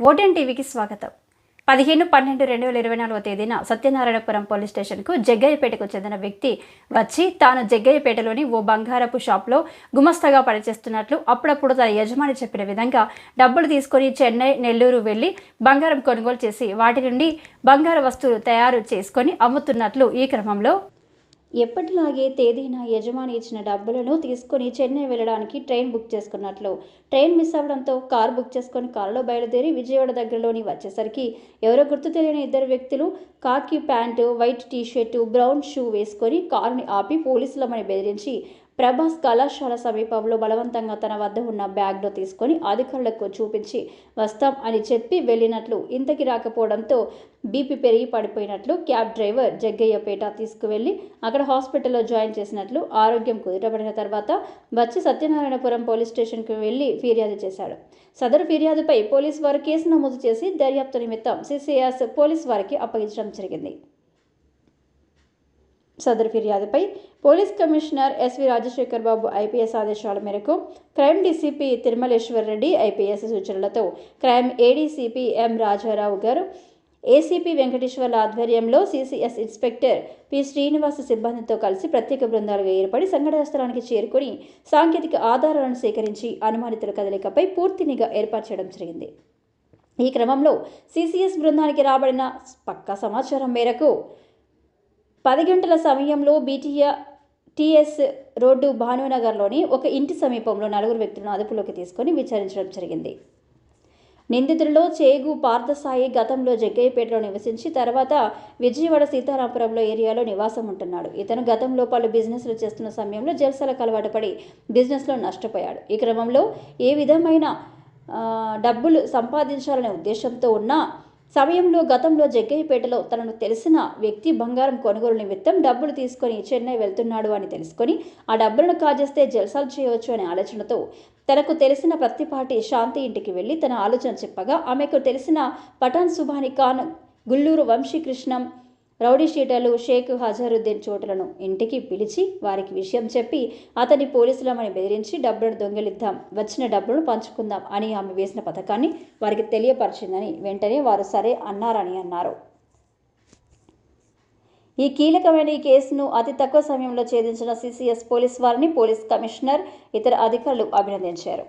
OTN టీవీకి స్వాగతం. పదిహేను పన్నెండు రెండు వేల ఇరవై నాలుగో తేదీన సత్యనారాయణపురం పోలీస్ స్టేషన్కు జగ్గయ్యపేటకు చెందిన వ్యక్తి వచ్చి తాను జగ్గయ్యపేటలోని ఓ బంగారపు షాప్లో గుమస్తాగా పనిచేస్తున్నట్లు అప్పుడప్పుడు తన యజమాని చెప్పిన విధంగా డబ్బులు తీసుకొని చెన్నై నెల్లూరు వెళ్ళి బంగారం కొనుగోలు చేసి వాటి నుండి బంగారు వస్తువులు తయారు చేసుకొని అమ్ముతున్నట్లు ఈ క్రమంలో ఎప్పటిలాగే తేదీన యజమాని ఇచ్చిన డబ్బులను తీసుకొని చెన్నై వెళ్ళడానికి ట్రైన్ బుక్ చేసుకున్నట్లు. ట్రైన్ మిస్ అవ్వడంతో కార్ బుక్ చేసుకొని కారులో బయలుదేరి విజయవాడ దగ్గరలోని వచ్చేసరికి ఎవరో గుర్తు తెలియని ఇద్దరు వ్యక్తులు khaki pant white T shirt brown shoe వేసుకొని కారుని ఆపి పోలీసులమని బెదిరించి ప్రభాస్ కళాశాల సమీపంలో బలవంతంగా తన వద్ద ఉన్న బ్యాగ్లో తీసుకొని అధికారులకు చూపించి వస్తాం అని చెప్పి వెళ్ళినట్లు ఇంతకి రాకపోవడంతో బీపీ పెరిగి పడిపోయినట్లు క్యాబ్ డ్రైవర్ జగ్గయ్యపేట తీసుకువెళ్ళి అక్కడ హాస్పిటల్లో జాయిన్ చేసినట్లు ఆరోగ్యం కుదుటపడిన తర్వాత వచ్చి సత్యనారాయణపురం పోలీస్ స్టేషన్కి వెళ్ళి ఫిర్యాదు చేశాడు. సదరు ఫిర్యాదుపై పోలీసు వారు కేసు నమోదు చేసి దర్యాప్తు నిమిత్తం సిసిఎస్ పోలీసు వారికి అప్పగించడం జరిగింది. సదరు ఫిర్యాదుపై police commissioner SV Rajasekhar Babu IPS ఆదేశాల మేరకు crime DCP Tirumaleshwar Reddy IPS సూచనలతో crime ADCP M Rajarao garu ACP వెంకటేశ్వర్ల ఆధ్వర్యంలో సీసీఎస్ ఇన్స్పెక్టర్ పి శ్రీనివాస సిబ్బందితో కలిసి ప్రత్యేక బృందాలుగా ఏర్పడి సంఘటన స్థలానికి చేరుకొని సాంకేతిక ఆధారాలను సేకరించి అనుమానితుల కదలికపై పూర్తి నిఘా ఏర్పాటు చేయడం జరిగింది. ఈ క్రమంలో సీసీఎస్ బృందానికి రాబడిన పక్కా సమాచారం మేరకు పది గంటల సమయంలో బీటీఆర్ టీఎస్ రోడ్డు భానునగర్లోని ఒక ఇంటి సమీపంలో నలుగురు వ్యక్తులను అదుపులోకి తీసుకొని విచారించడం జరిగింది. నిందితుల్లో చేగు పార్థసాయి గతంలో జగ్గయ్యపేటలో నివసించి తర్వాత విజయవాడ సీతారాపురంలో ఏరియాలో నివాసం ఉంటున్నాడు. ఇతను గతంలో పలు బిజినెస్లు చేస్తున్న సమయంలో జలసాలకు అలవాటు పడి బిజినెస్లో నష్టపోయాడు. ఈ క్రమంలో ఏ విధమైన డబ్బులు సంపాదించాలనే ఉద్దేశంతో ఉన్న సమయంలో గతంలో జగ్గయ్యపేటలో తనను తెలిసిన వ్యక్తి బంగారం కొనుగోలు నిమిత్తం డబ్బులు తీసుకొని చెన్నై వెళ్తున్నాడు అని తెలుసుకొని ఆ డబ్బులను కాజేస్తే జల్సాలు చేయవచ్చు అనే ఆలోచనతో తనకు తెలిసిన ప్రత్తిపాటి శాంతి ఇంటికి వెళ్ళి తన ఆలోచన చెప్పగా ఆమెకు తెలిసిన పఠాన్ సుభాని ఖాన్ గుల్లూరు వంశీకృష్ణం రౌడీ షీటర్లు షేక్ హజరుద్దీన్ చోటులను ఇంటికి పిలిచి వారికి విషయం చెప్పి అతని పోలీసులమని బెదిరించి డబ్బులను దొంగిలిద్దాం వచ్చిన డబ్బులను పంచుకుందాం అని ఆమె వేసిన పథకాన్ని వారికి తెలియపరిచిందని వెంటనే వారు సరే అన్నారని అన్నారు. ఈ కీలకమైన ఈ కేసును అతి తక్కువ సమయంలో ఛేదించిన సిసిఎస్ పోలీస్ వారిని పోలీస్ కమిషనర్ ఇతర అధికారులు అభినందించారు.